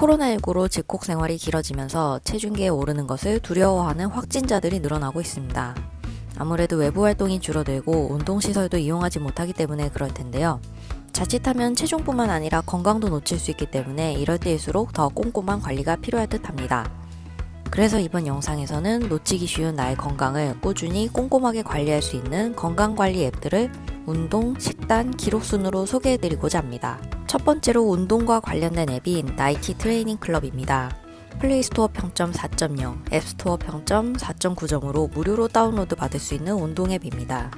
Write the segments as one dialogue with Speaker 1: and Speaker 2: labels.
Speaker 1: 코로나19로 집콕 생활이 길어지면서 체중계에 오르는 것을 두려워하는 확진자들이 늘어나고 있습니다. 아무래도 외부 활동이 줄어들고 운동시설도 이용하지 못하기 때문에 그럴 텐데요. 자칫하면 체중뿐만 아니라 건강도 놓칠 수 있기 때문에 이럴 때일수록 더 꼼꼼한 관리가 필요할 듯 합니다. 그래서 이번 영상에서는 놓치기 쉬운 나의 건강을 꾸준히 꼼꼼하게 관리할 수 있는 건강관리 앱들을 운동, 식단, 기록 순으로 소개해드리고자 합니다. 첫 번째로 운동과 관련된 앱인 나이키 트레이닝 클럽입니다. 플레이스토어 평점 4.0, 앱스토어 평점 4.9점으로 무료로 다운로드 받을 수 있는 운동 앱입니다.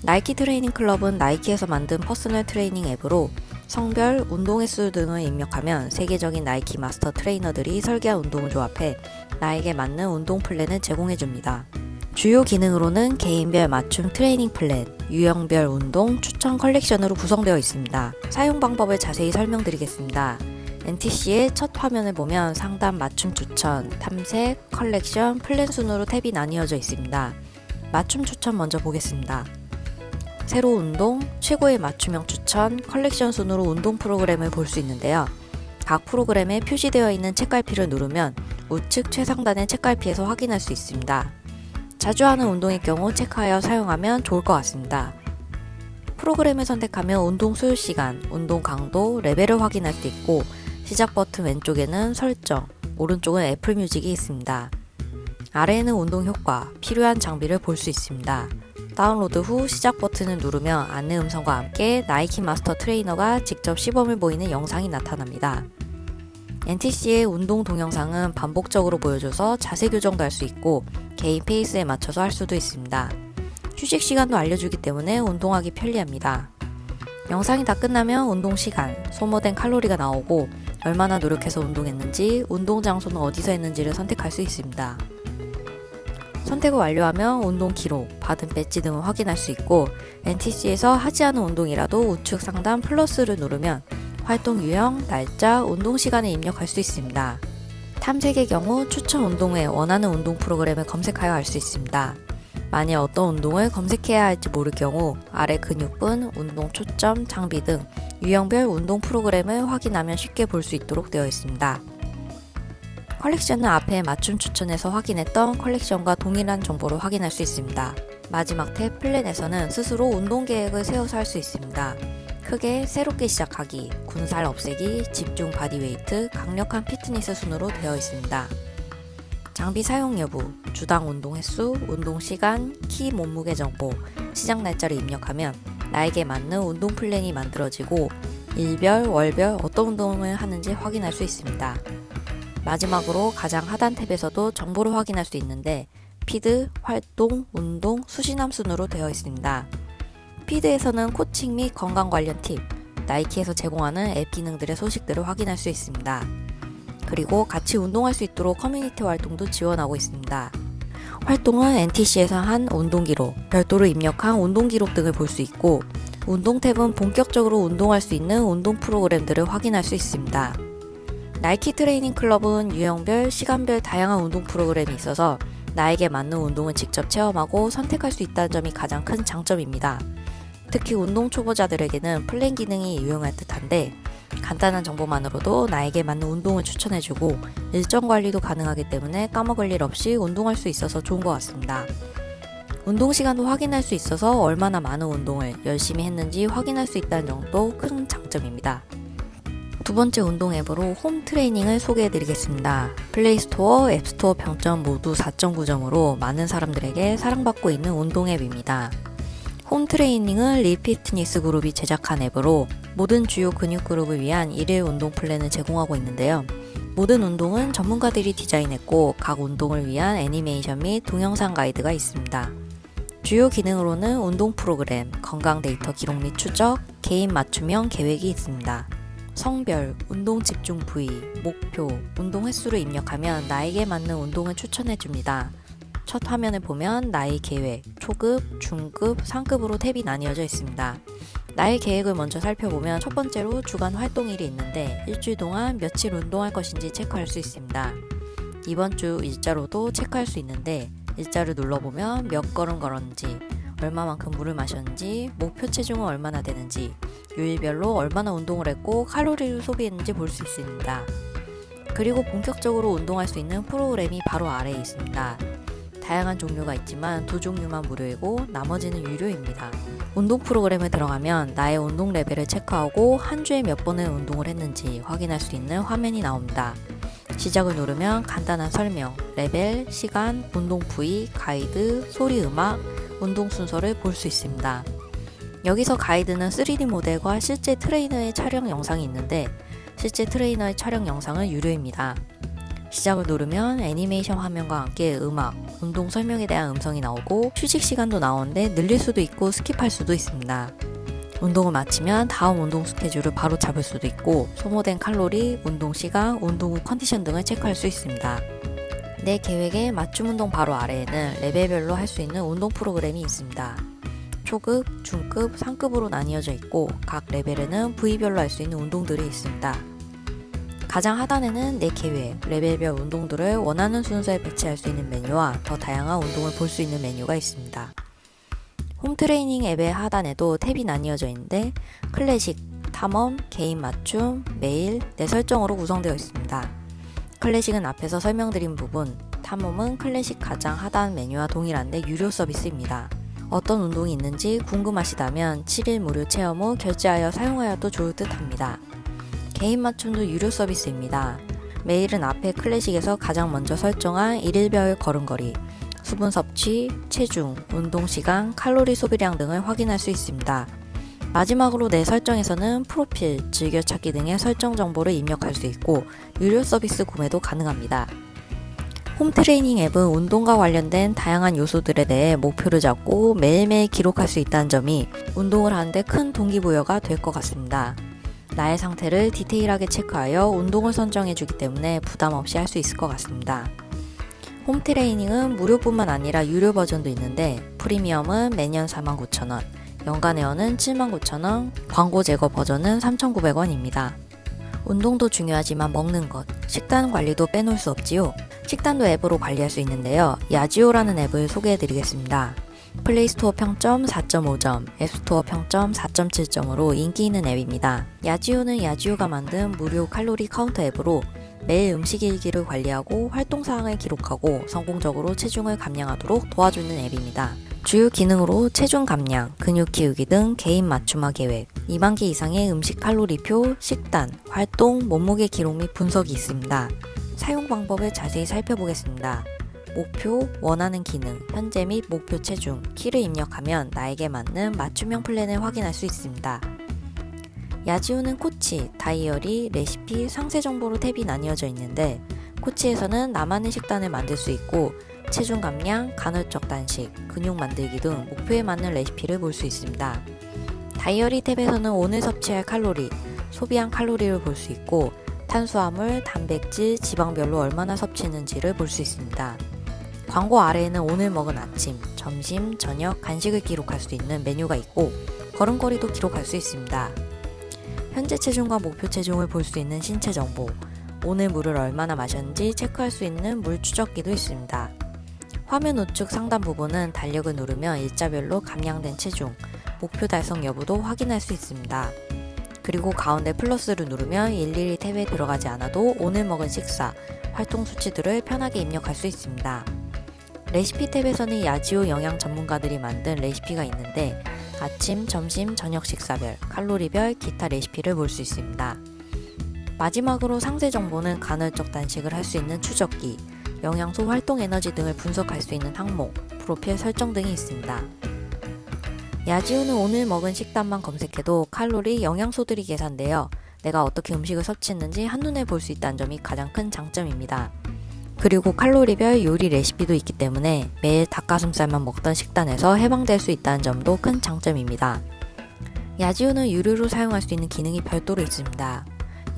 Speaker 1: 나이키 트레이닝 클럽은 나이키에서 만든 퍼스널 트레이닝 앱으로 성별, 운동 횟수 등을 입력하면 세계적인 나이키 마스터 트레이너들이 설계한 운동을 조합해 나에게 맞는 운동 플랜을 제공해 줍니다. 주요 기능으로는 개인별 맞춤 트레이닝 플랜, 유형별 운동 추천 컬렉션으로 구성되어 있습니다. 사용 방법을 자세히 설명드리겠습니다. NTC의 첫 화면을 보면 상단 맞춤 추천, 탐색, 컬렉션, 플랜 순으로 탭이 나뉘어져 있습니다. 맞춤 추천 먼저 보겠습니다. 새로 운동, 최고의 맞춤형 추천, 컬렉션 순으로 운동 프로그램을 볼 수 있는데요. 각 프로그램에 표시되어 있는 책갈피를 누르면 우측 최상단의 책갈피에서 확인할 수 있습니다. 자주 하는 운동일 경우 체크하여 사용하면 좋을 것 같습니다. 프로그램을 선택하면 운동 소요 시간, 운동 강도, 레벨을 확인할 수 있고 시작 버튼 왼쪽에는 설정, 오른쪽은 애플 뮤직이 있습니다. 아래에는 운동 효과, 필요한 장비를 볼 수 있습니다. 다운로드 후 시작 버튼을 누르면 안내 음성과 함께 나이키 마스터 트레이너가 직접 시범을 보이는 영상이 나타납니다. NTC의 운동 동영상은 반복적으로 보여줘서 자세 교정도 할 수 있고 개인 페이스에 맞춰서 할 수도 있습니다. 휴식 시간도 알려주기 때문에 운동하기 편리합니다. 영상이 다 끝나면 운동 시간, 소모된 칼로리가 나오고 얼마나 노력해서 운동했는지, 운동 장소는 어디서 했는지를 선택할 수 있습니다. 선택을 완료하면 운동 기록, 받은 배지 등을 확인할 수 있고 NTC에서 하지 않은 운동이라도 우측 상단 플러스를 누르면 활동 유형, 날짜, 운동 시간을 입력할 수 있습니다. 탐색의 경우 추천 운동 외 원하는 운동 프로그램을 검색하여 알 수 있습니다. 만약 어떤 운동을 검색해야 할지 모를 경우 아래 근육분, 운동 초점, 장비 등 유형별 운동 프로그램을 확인하면 쉽게 볼 수 있도록 되어 있습니다. 컬렉션은 앞에 맞춤 추천에서 확인했던 컬렉션과 동일한 정보를 확인할 수 있습니다. 마지막 탭 플랜에서는 스스로 운동 계획을 세워서 할 수 있습니다. 크게 새롭게 시작하기, 군살 없애기, 집중 바디웨이트, 강력한 피트니스 순으로 되어 있습니다. 장비 사용 여부, 주당 운동 횟수, 운동 시간, 키 몸무게 정보, 시작 날짜를 입력하면 나에게 맞는 운동 플랜이 만들어지고 일별, 월별 어떤 운동을 하는지 확인할 수 있습니다. 마지막으로 가장 하단 탭에서도 정보를 확인할 수 있는데 피드, 활동, 운동, 수신함 순으로 되어 있습니다. 피드에서는 코칭 및 건강 관련 팁, 나이키에서 제공하는 앱 기능들의 소식들을 확인할 수 있습니다. 그리고 같이 운동할 수 있도록 커뮤니티 활동도 지원하고 있습니다. 활동은 NTC에서 한 운동 기록, 별도로 입력한 운동 기록 등을 볼 수 있고, 운동 탭은 본격적으로 운동할 수 있는 운동 프로그램들을 확인할 수 있습니다. 나이키 트레이닝 클럽은 유형별, 시간별 다양한 운동 프로그램이 있어서 나에게 맞는 운동을 직접 체험하고 선택할 수 있다는 점이 가장 큰 장점입니다. 특히 운동 초보자들에게는 플랜 기능이 유용할 듯한데 간단한 정보만으로도 나에게 맞는 운동을 추천해주고 일정 관리도 가능하기 때문에 까먹을 일 없이 운동할 수 있어서 좋은 것 같습니다. 운동 시간도 확인할 수 있어서 얼마나 많은 운동을 열심히 했는지 확인할 수 있다는 점도 큰 장점입니다. 두 번째 운동 앱으로 홈 트레이닝을 소개해 드리겠습니다. 플레이스토어, 앱스토어 평점 모두 4.9점으로 많은 사람들에게 사랑받고 있는 운동 앱입니다. 홈 트레이닝은 리피트니스 그룹이 제작한 앱으로 모든 주요 근육 그룹을 위한 일일 운동 플랜을 제공하고 있는데요. 모든 운동은 전문가들이 디자인했고 각 운동을 위한 애니메이션 및 동영상 가이드가 있습니다. 주요 기능으로는 운동 프로그램, 건강 데이터 기록 및 추적, 개인 맞춤형 계획이 있습니다. 성별, 운동 집중 부위, 목표, 운동 횟수를 입력하면 나에게 맞는 운동을 추천해 줍니다. 첫 화면을 보면 나의 계획, 초급, 중급, 상급으로 탭이 나뉘어져 있습니다. 나의 계획을 먼저 살펴보면 첫 번째로 주간 활동일이 있는데 일주일 동안 며칠 운동할 것인지 체크할 수 있습니다. 이번 주 일자로도 체크할 수 있는데 일자를 눌러보면 몇 걸음 걸었는지, 얼마만큼 물을 마셨는지, 목표 체중은 얼마나 되는지, 요일별로 얼마나 운동을 했고 칼로리를 소비했는지 볼 수 있습니다. 그리고 본격적으로 운동할 수 있는 프로그램이 바로 아래에 있습니다. 다양한 종류가 있지만 두 종류만 무료이고 나머지는 유료입니다. 운동 프로그램에 들어가면 나의 운동 레벨을 체크하고 한 주에 몇 번의 운동을 했는지 확인할 수 있는 화면이 나옵니다. 시작을 누르면 간단한 설명, 레벨, 시간, 운동 부위, 가이드, 소리 음악, 운동 순서를 볼 수 있습니다. 여기서 가이드는 3D 모델과 실제 트레이너의 촬영 영상이 있는데 실제 트레이너의 촬영 영상은 유료입니다. 시작을 누르면 애니메이션 화면과 함께 음악, 운동 설명에 대한 음성이 나오고 휴식 시간도 나오는데 늘릴 수도 있고 스킵할 수도 있습니다. 운동을 마치면 다음 운동 스케줄을 바로 잡을 수도 있고 소모된 칼로리, 운동 시간, 운동 후 컨디션 등을 체크할 수 있습니다. 내 계획의 맞춤 운동 바로 아래에는 레벨별로 할 수 있는 운동 프로그램이 있습니다. 초급, 중급, 상급으로 나뉘어져 있고 각 레벨에는 부위별로 할 수 있는 운동들이 있습니다. 가장 하단에는 내 계획, 레벨별 운동들을 원하는 순서에 배치할 수 있는 메뉴와 더 다양한 운동을 볼 수 있는 메뉴가 있습니다. 홈트레이닝 앱의 하단에도 탭이 나뉘어져 있는데 클래식, 탐험, 개인 맞춤, 메일, 내 설정으로 구성되어 있습니다. 클래식은 앞에서 설명드린 부분, 탐험은 클래식 가장 하단 메뉴와 동일한데 유료 서비스입니다. 어떤 운동이 있는지 궁금하시다면 7일 무료 체험 후 결제하여 사용하여도 좋을 듯 합니다. 개인 맞춤도 유료 서비스입니다. 메일은 앞에 클래식에서 가장 먼저 설정한 1일별 걸음걸이, 수분 섭취, 체중, 운동 시간, 칼로리 소비량 등을 확인할 수 있습니다. 마지막으로 내 설정에서는 프로필, 즐겨찾기 등의 설정 정보를 입력할 수 있고 유료 서비스 구매도 가능합니다. 홈트레이닝 앱은 운동과 관련된 다양한 요소들에 대해 목표를 잡고 매일매일 기록할 수 있다는 점이 운동을 하는데 큰 동기부여가 될 것 같습니다. 나의 상태를 디테일하게 체크하여 운동을 선정해 주기 때문에 부담 없이 할 수 있을 것 같습니다. 홈 트레이닝은 무료뿐만 아니라 유료 버전도 있는데 프리미엄은 매년 49,000원, 연간 회원은 79,000원, 광고 제거 버전은 3,900원입니다. 운동도 중요하지만 먹는 것, 식단 관리도 빼놓을 수 없지요. 식단도 앱으로 관리할 수 있는데요. 야지오라는 앱을 소개해 드리겠습니다. 플레이스토어 평점 4.5점, 앱스토어 평점 4.7점으로 인기 있는 앱입니다. 야지오는 야지오가 만든 무료 칼로리 카운터 앱으로 매일 음식 일기를 관리하고 활동 사항을 기록하고 성공적으로 체중을 감량하도록 도와주는 앱입니다. 주요 기능으로 체중 감량, 근육 키우기 등 개인 맞춤화 계획, 2만 개 이상의 음식 칼로리표, 식단, 활동, 몸무게 기록 및 분석이 있습니다. 사용 방법을 자세히 살펴보겠습니다. 목표, 원하는 기능, 현재 및 목표 체중, 키를 입력하면 나에게 맞는 맞춤형 플랜을 확인할 수 있습니다. 야지우는 코치, 다이어리, 레시피, 상세 정보로 탭이 나뉘어져 있는데 코치에서는 나만의 식단을 만들 수 있고 체중 감량, 간헐적 단식, 근육 만들기 등 목표에 맞는 레시피를 볼 수 있습니다. 다이어리 탭에서는 오늘 섭취할 칼로리, 소비한 칼로리를 볼 수 있고 탄수화물, 단백질, 지방별로 얼마나 섭취했는지를 볼 수 있습니다. 광고 아래에는 오늘 먹은 아침, 점심, 저녁, 간식을 기록할 수 있는 메뉴가 있고 걸음걸이도 기록할 수 있습니다. 현재 체중과 목표 체중을 볼 수 있는 신체 정보, 오늘 물을 얼마나 마셨는지 체크할 수 있는 물 추적기도 있습니다. 화면 우측 상단 부분은 달력을 누르면 일자별로 감량된 체중, 목표 달성 여부도 확인할 수 있습니다. 그리고 가운데 플러스를 누르면 일일이 탭에 들어가지 않아도 오늘 먹은 식사, 활동 수치들을 편하게 입력할 수 있습니다. 레시피 탭에서는 야지오 영양 전문가들이 만든 레시피가 있는데 아침, 점심, 저녁 식사별, 칼로리별, 기타 레시피를 볼 수 있습니다. 마지막으로 상세 정보는 간헐적 단식을 할 수 있는 추적기, 영양소 활동 에너지 등을 분석할 수 있는 항목, 프로필 설정 등이 있습니다. 야지오는 오늘 먹은 식단만 검색해도 칼로리, 영양소들이 계산되어 내가 어떻게 음식을 섭취했는지 한눈에 볼 수 있다는 점이 가장 큰 장점입니다. 그리고 칼로리별 요리 레시피도 있기 때문에 매일 닭가슴살만 먹던 식단에서 해방될 수 있다는 점도 큰 장점입니다. 야지오는 유료로 사용할 수 있는 기능이 별도로 있습니다.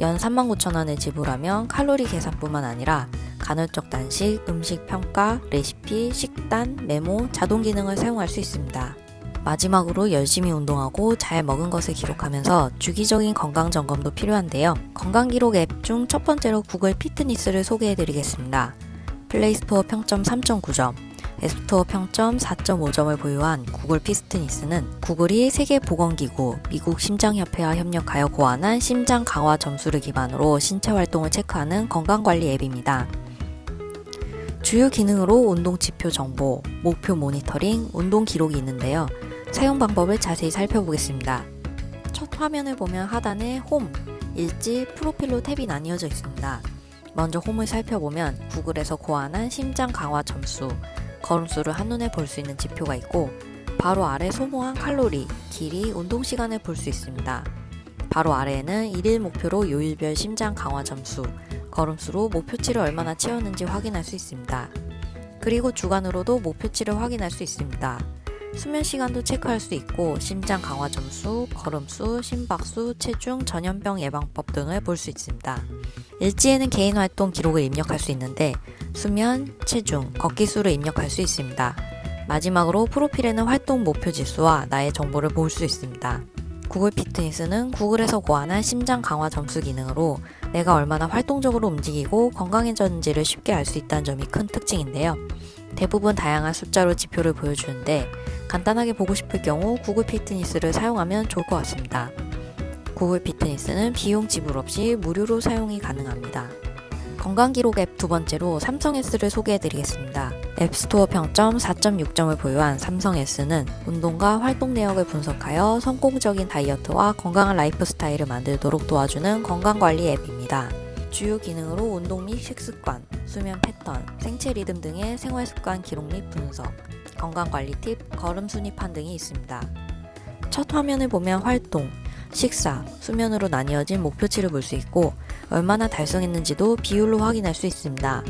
Speaker 1: 연 39,000원을 지불하면 칼로리 계산뿐만 아니라 간헐적 단식, 음식 평가, 레시피, 식단, 메모, 자동 기능을 사용할 수 있습니다. 마지막으로 열심히 운동하고 잘 먹은 것을 기록하면서 주기적인 건강 점검도 필요한데요. 건강 기록 앱 중 첫 번째로 구글 피트니스를 소개해 드리겠습니다. 플레이스토어 평점 3.9점, 앱스토어 평점 4.5점을 보유한 구글 피스트니스는 구글이 세계 보건기구, 미국 심장협회와 협력하여 고안한 심장 강화 점수를 기반으로 신체 활동을 체크하는 건강관리 앱입니다. 주요 기능으로 운동 지표 정보, 목표 모니터링, 운동 기록이 있는데요. 사용 방법을 자세히 살펴보겠습니다. 첫 화면을 보면 하단에 홈, 일지, 프로필로 탭이 나뉘어져 있습니다. 먼저 홈을 살펴보면 구글에서 고안한 심장 강화 점수, 걸음수를 한눈에 볼 수 있는 지표가 있고 바로 아래 소모한 칼로리, 길이, 운동 시간을 볼 수 있습니다. 바로 아래에는 일일 목표로 요일별 심장 강화 점수, 걸음수로 목표치를 얼마나 채웠는지 확인할 수 있습니다. 그리고 주간으로도 목표치를 확인할 수 있습니다. 수면 시간도 체크할 수 있고 심장 강화 점수, 걸음수, 심박수, 체중, 전염병 예방법 등을 볼 수 있습니다. 일지에는 개인 활동 기록을 입력할 수 있는데 수면, 체중, 걷기 수를 입력할 수 있습니다. 마지막으로 프로필에는 활동 목표 지수와 나의 정보를 볼 수 있습니다. 구글 피트니스는 구글에서 고안한 심장 강화 점수 기능으로 내가 얼마나 활동적으로 움직이고 건강해졌는지를 쉽게 알 수 있다는 점이 큰 특징인데요. 대부분 다양한 숫자로 지표를 보여주는데 간단하게 보고 싶을 경우 구글 피트니스를 사용하면 좋을 것 같습니다. 구글 피트니스는 비용 지불 없이 무료로 사용이 가능합니다. 건강기록 앱 두 번째로 삼성 S를 소개해 드리겠습니다. 앱스토어 평점 4.6점을 보유한 삼성 S는 운동과 활동 내역을 분석하여 성공적인 다이어트와 건강한 라이프 스타일을 만들도록 도와주는 건강관리 앱입니다. 주요 기능으로 운동 및 식습관, 수면 패턴, 생체 리듬 등의 생활 습관 기록 및 분석, 건강 관리 팁, 걸음 순위판 등이 있습니다. 첫 화면을 보면 활동, 식사, 수면으로 나뉘어진 목표치를 볼 수 있고 얼마나 달성했는지도 비율로 확인할 수 있습니다.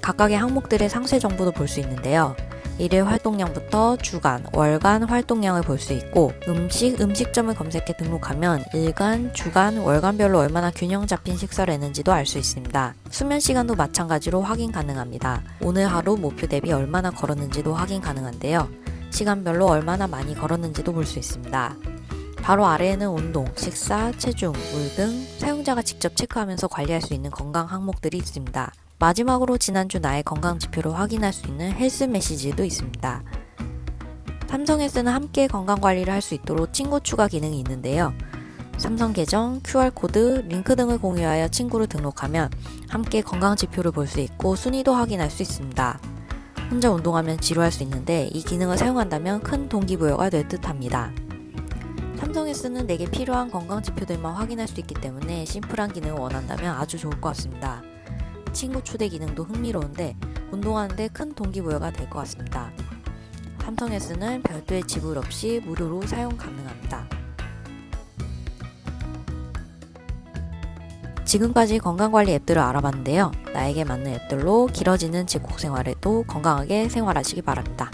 Speaker 1: 각각의 항목들의 상세 정보도 볼 수 있는데요. 일일 활동량부터 주간, 월간 활동량을 볼 수 있고 음식, 음식점을 검색해 등록하면 일간, 주간, 월간별로 얼마나 균형 잡힌 식사를 했는지도 알 수 있습니다. 수면 시간도 마찬가지로 확인 가능합니다. 오늘 하루 목표 대비 얼마나 걸었는지도 확인 가능한데요. 시간별로 얼마나 많이 걸었는지도 볼 수 있습니다. 바로 아래에는 운동, 식사, 체중, 물 등 사용자가 직접 체크하면서 관리할 수 있는 건강 항목들이 있습니다. 마지막으로 지난주 나의 건강 지표를 확인할 수 있는 헬스 메시지도 있습니다. 삼성 S는 함께 건강 관리를 할 수 있도록 친구 추가 기능이 있는데요. 삼성 계정, QR코드, 링크 등을 공유하여 친구를 등록하면 함께 건강 지표를 볼 수 있고 순위도 확인할 수 있습니다. 혼자 운동하면 지루할 수 있는데 이 기능을 사용한다면 큰 동기부여가 될 듯합니다. 삼성 S는 내게 필요한 건강 지표들만 확인할 수 있기 때문에 심플한 기능을 원한다면 아주 좋을 것 같습니다. 친구 초대 기능도 흥미로운데 운동하는데 큰 동기부여가 될 것 같습니다. 삼성 S는 별도의 지불 없이 무료로 사용 가능합니다. 지금까지 건강관리 앱들을 알아봤는데요. 나에게 맞는 앱들로 길어지는 직콕 생활에도 건강하게 생활하시기 바랍니다.